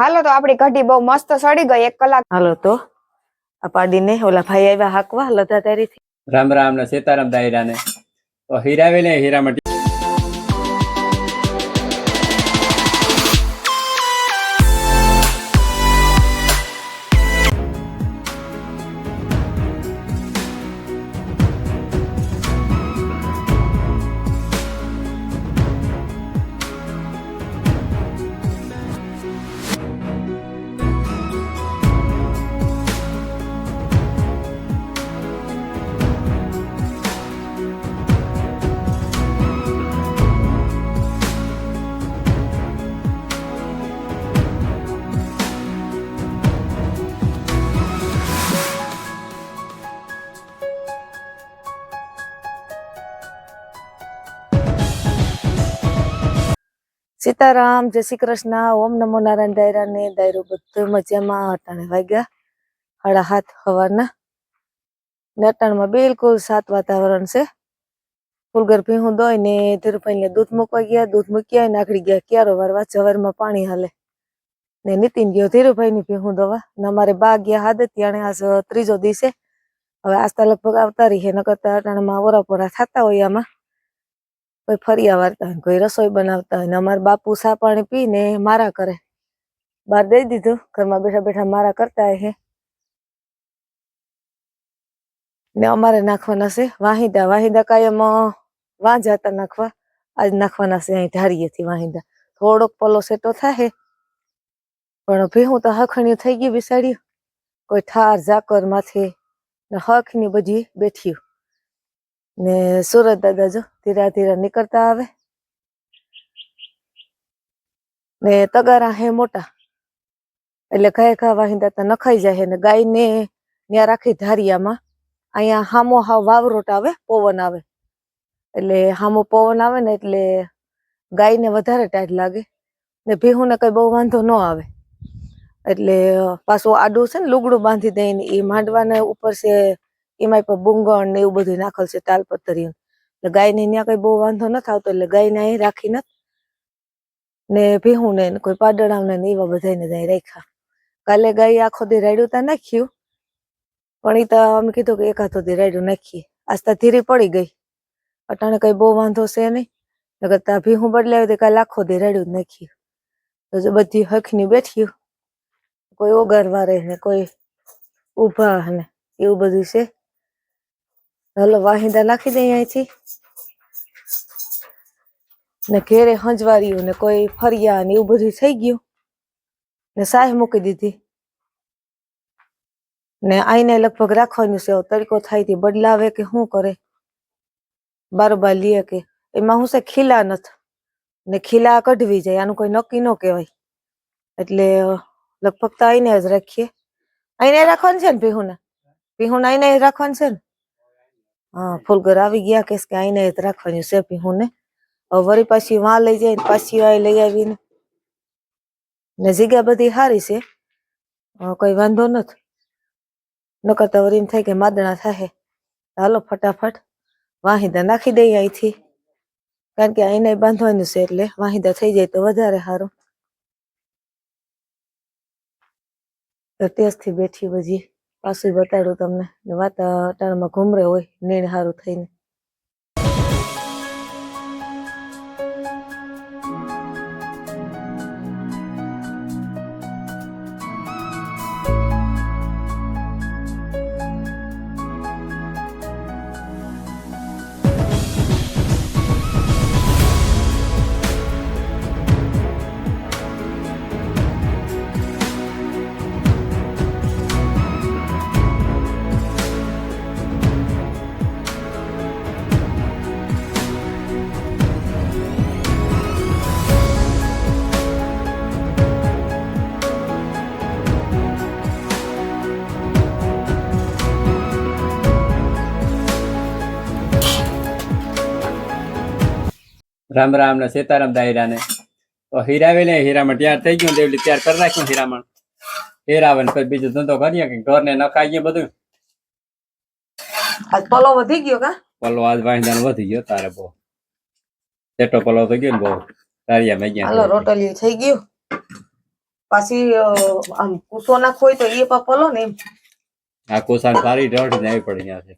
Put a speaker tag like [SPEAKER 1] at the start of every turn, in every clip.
[SPEAKER 1] હાલો તો આપડી કઢી બહુ મસ્ત સડી ગઈ એક કલાક.
[SPEAKER 2] હાલો તો આ પાડીને ઓલા ભાઈ આવ્યા હાકવા લધા તારી
[SPEAKER 3] રામ રામ ને સીતારામ દાયરાને. તો હીરાવી ને હીરામાં
[SPEAKER 2] સીતારામ, જય શ્રી કૃષ્ણ. ઓમ નમો નારાયણ દાયરા ને દાયરો બધું મજામાં. અટાણે વાગ્યા. હળા હાથ હવાના ને અટાણમાં બિલકુલ સાત વાતાવરણ છે. ફૂલગર ભીહું દોય ને ધીરુભાઈ ને દૂધ મૂકવા ગયા. દૂધ મૂક્યા ને આખડી ગયા. ક્યારો વારવા જવારમાં પાણી હાલે. ને નીતિન ગયો ધીરુભાઈ ની ભીહું દવા. ને અમારે બા ગયા હાદે ત્યાં આજ ત્રીજો દિવસે. હવે આસ્તા લગભગ આવતા રહીએ નકર અટાણમાં ઓરા પોરા થતા હોય આમાં. કોઈ ફરિયા વારતા હોય કોઈ રસોઈ બનાવતા હોય ને અમારા બાપુ સા પાણી પી ને મારા કરે. બહાર દઈ દીધું ઘરમાં બેઠા બેઠા મારા કરતા હે. ને અમારે નાખવાના છે વાહિંદા. વાહિંદા કાયમ અ, વાંજાતા નાખવા. આજ નાખવાના છે અહીં ઢારીએથી વાહિંદા. થોડોક પલો સેટો થાય પણ ભેહું તો હખણ્યું થઈ ગયું બિસાડ્યું કોઈ ઠાર ઝાકર માથે ને હખની બધી બેઠ્યું ને સુરત દાદા જો ધીરા ધીરા નીકળતા આવે. ને તગારા હે મોટા. એટલે ઘાય ઘા વાહી દાતા નખાઈ જાય ને ગાયને ત્યાં રાખી ધારિયામાં. અહીંયા હામો હાવ વાવરોટ આવે, પવન આવે. એટલે હામો પવન આવે ને એટલે ગાયને વધારે ટાઈટ લાગે. ને ભીહુને કઈ બહુ વાંધો ન આવે. એટલે પાછું આડું છે ને લુગડું બાંધી દઈને એ માંડવાને ઉપર છે એમાંય પણ બુંગણ ને એવું બધું નાખેલ છે તાલપત્રી એટલે ગાયને ત્યાં કઈ બહુ વાંધો નથી આવતો એટલે ગાયને અહીં રાખી નથી ને ભીહું ને કોઈ પાડડાને ને એવા બધાને જ અહીં રાખ્યા. કાલે ગાય આખો દી રાડ્યું તા નાખ્યું, પણ એ તો અમે કીધું કે એકાદો દી રાડ્યું નાખીએ. આસ્તા ધીરી પડી ગઈ. અટાણે કઈ બહુ વાંધો છે નહીં. નકર તા ભીહું બદલાવ્યું તો કાલે આખો દી રાડ્યું નાખ્યું. તો બધી હખની બેઠ્યું કોઈ ઓગારવા રહે ને, કોઈ ઊભા ને, એવું બધું છે. હલો, વાહિંદા નાખી દઈએ અહીંથી ને ઘેરે હંજવાર્યું ને કોઈ ફરિયા ને એવું બધું થઈ ગયું. ને સાહ મૂકી દીધી. ને આઈને લગભગ રાખવાનું છે તરીકો થાય તે બદલાવે કે શું કરે? બારોબાર લે કે એમાં હું છે, ખીલા નથી. ને ખીલા કઢવી જાય, આનું કોઈ નક્કી ન કહેવાય. એટલે લગભગ તો આઈને જ રાખીએ. આઈને રાખવાનું છે ને પીહુના પીહુના આઈને રાખવાનું છે ને? હા ફૂલગર આવી ગયા કે આઈને જ રાખવાની છે હું ને. વળી પાછી વાં લઈ જાય પાછી આ લઈ આવીને. ને જગ્યા બધી સારી છે. કોઈ વાંધો નથી. નકર તો વળી એમ થાય કે માદણા થાય હાલો, ફટાફટ. વાહિદા નાખી દઈએ અહીંથી. કારણ કે અહીંને બાંધવાનું છે એટલે વાહિદા થઈ જાય તો વધારે સારું. તો બેઠી બધી. પાછું બતાડું તમને. વાત વાતાવરણમાં ઘૂમરે હોય નીણ સારું થઈને.
[SPEAKER 3] રામ રામ ને સીતારામ દાયરાને તો ને હીરામાં તૈયાર થઈ ગયું દેવલી તૈયાર કરી નાખ્યું હીરામાં. હીરાવન પછી બીજો ધંધો કરીએ કે ઘર ને નખાઈ નખાઈએ બધું.
[SPEAKER 2] આજ પલો વધી ગયો કા?
[SPEAKER 3] પલો આજ વાંધાન વધી ગયો તારે બહુ. સેટો પલો થઈ ગયો ને બહુ. તારિયા મેં
[SPEAKER 2] હાલો રોટલી થઈ ગયું. પાછી આમ કુસો નાખો હોય તો એ પા પલો ને
[SPEAKER 3] આ કુસાન સારી ઢોળી ને આવી પડી ગયા છે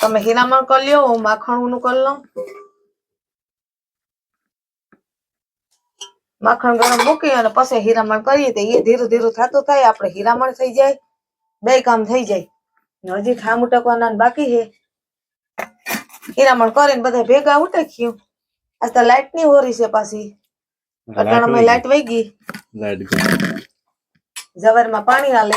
[SPEAKER 2] તમે હીરામણ કરી લ્યો હું માખણનું કરી લઉં. માખણ ગરમ મૂકી અને પછી હીરામણ કરીએ તો એ ધીરે ધીરે થતું થાય આપણે હીરામણ થઈ જાય બે કામ થઈ જાય. હજી ઠામ ઉટકવાના બાકી છે. હીરામણ કરીને બધા ભેગા ઉટક્યું આજ તો લાઈટની હોરી છે પાછી. અટાણામાં લાઈટ વહી ગઈ. જવારમાં પાણી હાલે.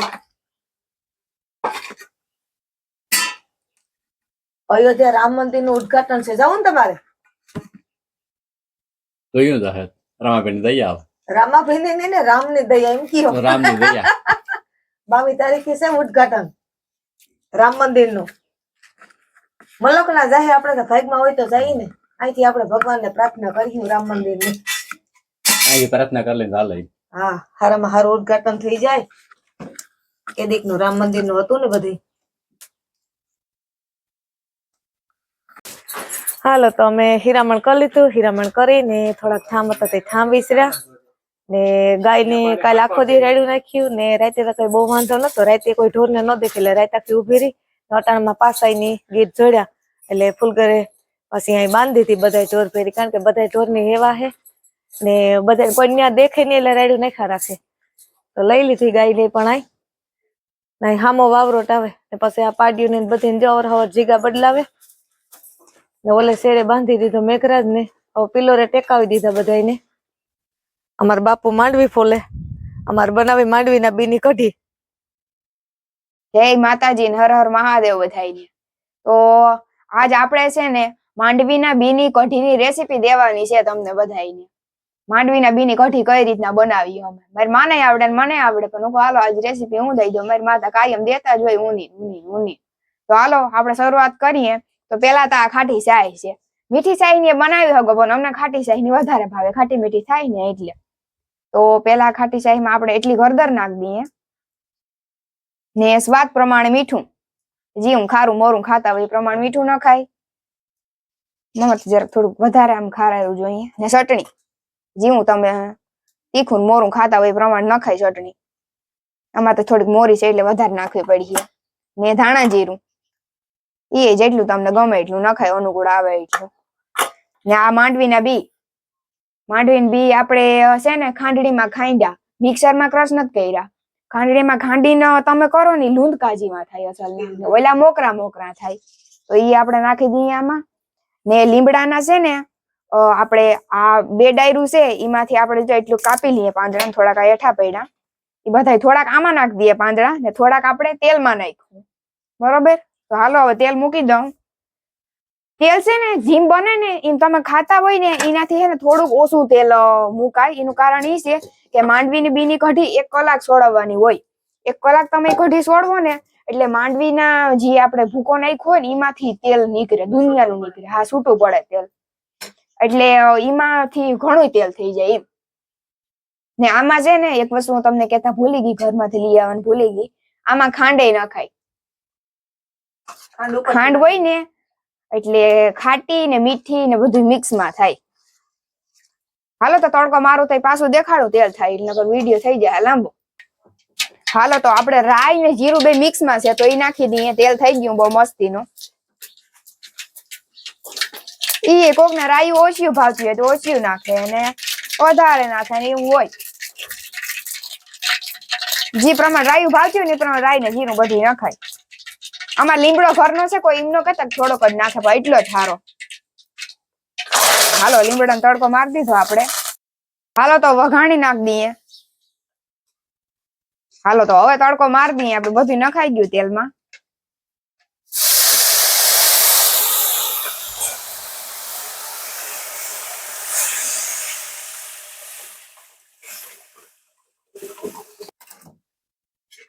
[SPEAKER 2] અયોધ્યા રામ મંદિરનું ઉદઘાટન છે. જવું ને તમારે.
[SPEAKER 3] કયું હે રમાબેન દઈ આવે.
[SPEAKER 2] રામાભાઈ ને ને રામની દયા એમ કયો.
[SPEAKER 3] રામ ને દયા.
[SPEAKER 2] બાવી તારીખે છે ઉદઘાટન. રામ મંદિરનું મલક ના જાય આપણે તો ભાગમાં હોય તો જઈએ ને. અહીંથી આપણે ભગવાન ને પ્રાર્થના કરીશું રામ મંદિરની
[SPEAKER 3] અહીં પ્રાર્થના કરી લઈને હાલે.
[SPEAKER 2] હા હારામાં હારું ઉદઘાટન થઈ જાય. કેદીકનું રામ મંદિરનું હતું ને બધી. હાલો, તો અમે હીરામણ કરી લીધું. હીરામણ કરીને થોડાક ઠામ હતા તે ઠામ વિસર્યા. ને ગાયને કાલે આખો દી રેડ્યું નાખ્યું. ને રાતે તો કઈ બહુ વાંધો નતો રાતે કોઈ ઢોરને ન દેખે એટલે રાતે આખી ઊભી રહી. ને અટાણામાં પાસાઈની ગીત જોડ્યા. એટલે ફૂલગરે પછી અહીં બાંધી હતી બધા ઢોર ફેરી કારણ કે બધા ઢોરની હેવા હે. ને બધા ત્યાં દેખે નહીં એટલે રેડ્યું નાખા રાખે. તો લઈ લીધી ગાય ને પણ આઈ. ને હામો વાવરોટ આવે ને પછી આ પાડ્યું ને બધી જવર હવર જીગા બદલાવે. ને ઓલે શેરે બાંધી દીધો મેઘરાજ ને હવે પિલોરે ટેકાવી દીધા બધાને અમાર બાપુ માંડવી ફોલે, અમાર બનાવી માંડવી ના બીની કઢી.
[SPEAKER 1] જય માતાજી હર હર મહાદેવ બધાયને. તો આજ આપણે છે ને માંડવીના બીની કઢીની રેસીપી દેવાની છે તમને બધાયને. માંડવીના બીની કઢી કઈ રીતના બનાવી અમે? મારી માને આવડે ને મને આવડે, પણ હું હાલો, આજ રેસીપી હું દઈ દઉં. મારી માતા કાયમ દેતા જ હોય, ઊની ઊની ઊની. તો હાલો, આપણે શરૂઆત કરીએ. તો પેલા તો આ ખાટી ચાય છે. મીઠી ચાય ને બનાવી શકો પણ અમને ખાટી ચાયની વધારે ભાવે. ખાટી મીઠી થાય ને એટલે. તો પેલા ખાટી ચાયમાં આપણે એટલી હળદર નાખી દઈએ. ને સ્વાદ પ્રમાણે મીઠું. જી હું ખારું, મોરું ખાતા હોય એ પ્રમાણે મીઠું ન ખાય. મમત જરાક થોડુંક વધારે આમ ખારાયું જોઈએ. ને ચટણી. જી હું તમે તીખું મોરું ખાતા હોય એ પ્રમાણે ન ખાય ચટણી. આમાં તો થોડીક મોરી છે એટલે વધારે નાખવી પડી છે. ને ધાણા જીરું. એ જેટલું તમને ગમે એટલું નખાય, અનુકૂળ આવે એટલું. ને આ માંડવીના બી. માંડવીના બી આપણે છે ને, ખાંડડીમાં ખાંડ્યા. મિક્સરમાં ક્રશ નથી કર્યા. ખાંડડીમાં ખાંડીને તમે કરો ને લૂંદ કાજીમાં થાય અસલ. ઓલા મોકરા મોકરા થાય. તો એ આપણે નાખી દઈએ આમાં. ને લીમડાના છે ને આપણે આ બે ડાયરું છે એમાંથી આપણે જો એટલું કાપી લઈએ પાંદડા થોડાક એઠા પડ્યા. એ બધા થોડાક આમાં નાખી દઈએ પાંદડા ને થોડાક આપણે તેલમાં નાખ્યું. બરોબર? તો હાલો હવે તેલ મૂકી દઉં. તેલ છે ને જીમ બને ને એમ તમે ખાતા હોય ને, એનાથી છે ને થોડુંક ઓછું તેલ મુકાય. એનું કારણ એ છે કે માંડવીની બીની કઢી એક કલાક સોળવવાની હોય. એક કલાક તમે કઢી સોળવો ને, એટલે માંડવીના જે આપણે ભૂકો નાખ્યો હોય ને એમાંથી તેલ નીકળે, દુનિયાનું નીકળે. હા છૂટું પડે તેલ. એટલે એમાંથી ઘણું તેલ થઈ જાય એમ. ને આમાં છે ને, એક વસ્તુ હું તમને કહેતા ભૂલી ગઈ, ઘરમાંથી લઈ આવવાની ભૂલી ગઈ. આમાં ખાંડે ના ખાય. ખાંડ હોય ને એટલે ખાટી ને મીઠી ને બધું મિક્સમાં થાય. હાલો તો તડકો મારું તો પાછું દેખાડું તેલ થાય એટલે વીડિયો થઈ જાય લાંબો. હાલો તો આપણે રાઈ ને જીરું બે મિક્સમાં છે તો એ નાખી દઈએ તેલ થઈ ગયું બહુ મસ્તી નું ઈ કોક ને રાઈ ઓછું ભાવતી હોય તો ઓછું નાખે અને વધારે નાખે ને એવું હોય. જે પ્રમાણે રાયું ભાવતી હોય ને એ પ્રમાણે રાઈ ને જીરું બધી નખાય. આમાં લીમડો ભરનો છે, કોઈ એમનો કહેતા થોડોક જ નાખે ભાઈ એટલો જ સારો. હાલો, લીમડાનો તડકો મારી દીધો આપણે. હાલો, તો વઘાણી નાખ દઈએ. હાલો, તો હવે તડકો મારી દઈએ, આપણે બધું નખાઈ ગયું તેલમાં.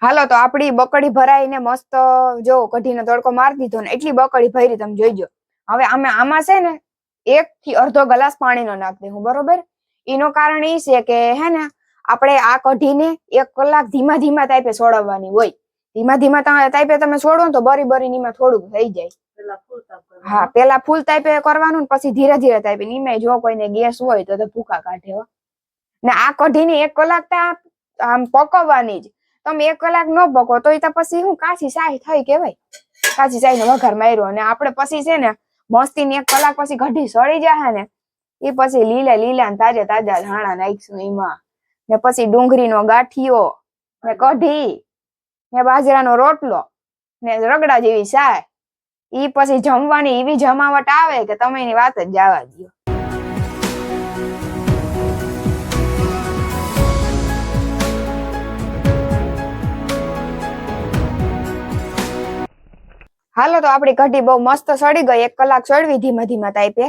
[SPEAKER 1] હાલો તો આપડી બકડી ભરાઈને મસ્ત જો કઢીનો તડકો મારી દીધો ને એટલી બકડી ભરી તમે જોઈજો હવે અમે આમાં છે ને એક થી અડધો ગ્લાસ પાણીનો નાખ દેવું બરોબર? એનું કારણ એ છે કે હે ને આપણે આ કઢીને એક કલાક ધીમા ધીમા તાપે છોડવાની હોય. ધીમા ધીમા તાપે તમે છોડો ને તો બરી બરી નીમે થોડુંક થઈ જાય. હા પેલા ફૂલ તાપે કરવાનું પછી ધીરે ધીરે તાપે. નીમે જો કોઈને ગેસ હોય તો ભૂકા કાઢે ને આ કઢીને એક કલાક આમ પકવવાની જ. તમે એક કલાક ન પકો તો પછી શું કાચી સાય થઈ કેવાય કાચી સાય નો વઘાર માર્યો અને આપણે પછી છે ને મસ્તી ની એક કલાક પછી કઢી સળી જાય ને એ પછી લીલા લીલા તાજા તાજા ધાણા નાખીશું એમાં. ને પછી ડુંગળીનો ગાંઠિયો, ને કઢી, ને બાજરાનો રોટલો, ને રગડા જેવી સાય ઈ પછી જમવાની એવી જમાવટ આવે કે તમે એની વાત જ જવા દો હાલો તો આપણી કઢી બહુ મસ્ત સડી ગઈ એક કલાક સડવી ધીમા ધીમા તાઈપે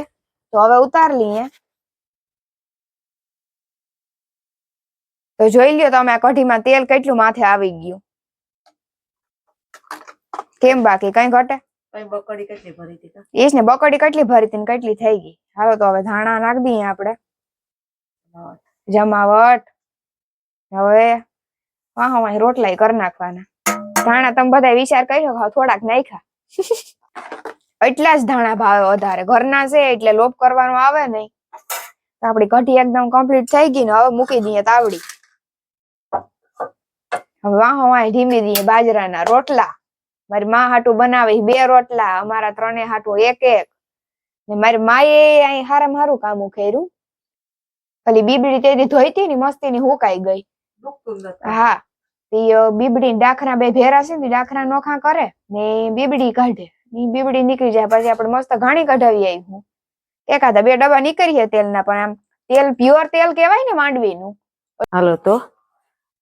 [SPEAKER 1] તો હવે ઉતાર લઈએ. તો જોઈ લ્યો તમે આ કઢીમાં તેલ કેટલું માથે આવી ગયું. કેમ બાકી કઈ ઘટે?
[SPEAKER 2] બકડી કેટલી ભરી હતી
[SPEAKER 1] એજ ને બકડી કેટલી ભરી હતી કેટલી થઈ ગઈ. હાલો તો હવે ધાણા નાખ દઈએ આપણે. જમાવટ. હવે વાહ રોટલા રોટલાય કરી નાખવાના. ધાણા તમે બધા વિચાર કર્યો શકો થોડાક નાખ્યા? એટલા જ ધાણા ભાવે વધારે. ઘરના છે એટલે લોપ કરવાનો આવે નહીં. તો આપણી કઢી એકદમ કમ્પ્લીટ થઈ ગઈ ને હવે મૂકી દઈએ તાવડી. હવે વાહ વાહ ધીમી દઈએ બાજરાના રોટલા. મારી માં હાટું બનાવે બે રોટલા અમારા ત્રણે હાટું એક એક. ને મારી માએ અહીં હારે હારું કામ કર્યું. ખાલી બીબડી તેથી ધોઈતી ને મસ્તી ની હુકાઈ ગઈ. હા. ઈ બીબડી ડાખરા બે ભેરા છે ને ડાખરા નોખા કરે ને બીબડી કાઢે. ની બીબડી નીકળી જાય, પછી આપણે મસ્ત ઘાણી કઢાવી આવી હું એકાદા બે ડબ્બા નીકળીએ તેલના, પણ આમ તેલ પ્યોર તેલ કહેવાય ને માંડવીનું.
[SPEAKER 2] હાલો તો,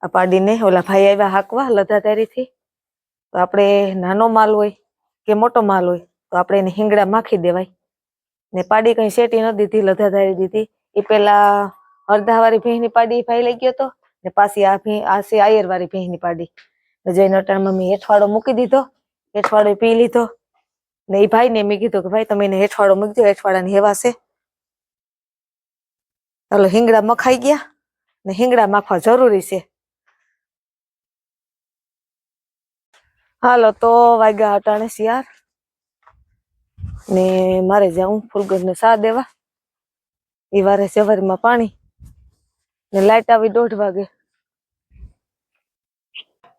[SPEAKER 2] આ પાડીને ઓલા ભાઈ આવ્યા હાકવા લધાધારીથી. તો આપણે નાનો માલ હોય કે મોટો માલ હોય, તો આપણે એને હિંગડા માખી દેવાય. ને પાડી કઈ શેટી ન દીધી, લધાધારી દીધી. એ પેલા અડધાવાળી ભીંની પાડી ભાઈ લઈ ગયો તો. ને પાછી આ ભી આયર વાળી આયરવાળી પાડી. જઈને અટાણ મમ્મી હેઠવાડો મૂકી દીધો. હેઠવાડો પી લીધો. ને એ ભાઈને મેં કીધું કે, ભાઈ, તમે એને હેઠવાડો મૂકજો. હેઠવાડાની છે. ચાલો હિંગડા મખાઈ ગયા. ને હિંગડા માખવા જરૂરી છે. હાલો, તો વાગ્યા અટાણે શિયાર ને મારે જાઉં ફૂલગઢને સા દેવા. એ વારે સવારમાં પાણી. ને લાઈટ આવી દોઢ વાગે.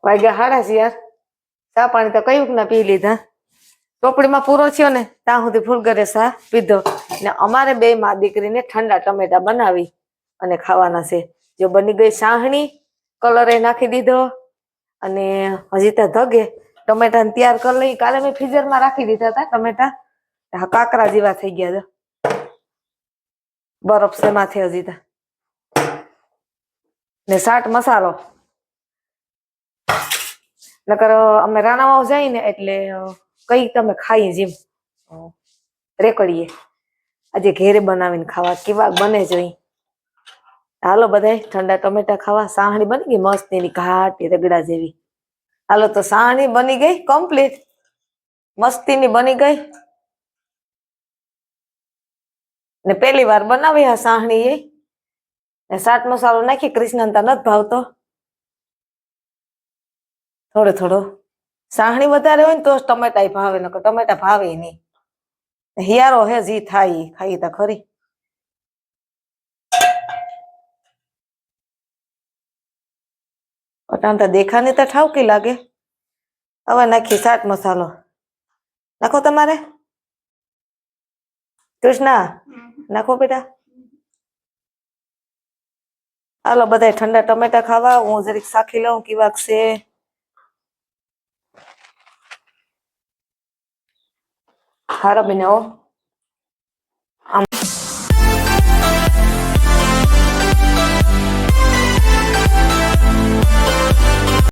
[SPEAKER 2] વાગ્યા હાડા યાર ચા પાણી તો કયું ના પી લીધા. ચોપડીમાં પૂરો થયો ને, ત્યાં સુધી ફૂલગરે સા પીધો. ને અમારે બે માં દીકરીને ઠંડા ટમેટા બનાવી અને ખાવાના છે. જો બની ગઈ સાહણી, કલરે નાખી દીધો અને હજી તો ધગે. ટમેટા તૈયાર કરી લઈ. કાલે મેં ફ્રીઝરમાં રાખી દીધા હતા ટમેટા. કાકરા જેવા થઈ ગયા છે. બરફ છે માથે હજી તો? ને સાટ મસાલો. નકર અમે રાણાવાવ જઈએ ને એટલે કઈ તમે ખાઈ જેમ રેકડીએ. આજે ઘેરે બનાવીને ખાવા કેવા બને જોઈ હાલો બધાય, ઠંડા ટમેટા ખાવા. સાહણી બની ગઈ મસ્ત એની ઘાટી રગડા જેવી. હાલો તો સાહણી બની ગઈ કમ્પ્લીટ મસ્તીની બની ગઈ. ને પેલી વાર બનાવી આ સાહણી એ ચાટ મસાલો નાખી કૃષ્ણતા નથી ભાવતો. થોડો થોડો. સાહણી વધારે હોય ને તો ટમેટા ભાવે ન ટમેટા ભાવે નહીં. હિયારો હે જી થાય ખાઈ તા ખરી. દેખાને દેખાની તો ઠાવકી લાગે. હવે નાખી સાત મસાલો નાખો તમારે? કૃષ્ણા નાખો બેટા. હાલો બધા ઠંડા ટમેટા ખાવા. હું જરીક સાખી લઉં કેવાક છે. હારા બનાવો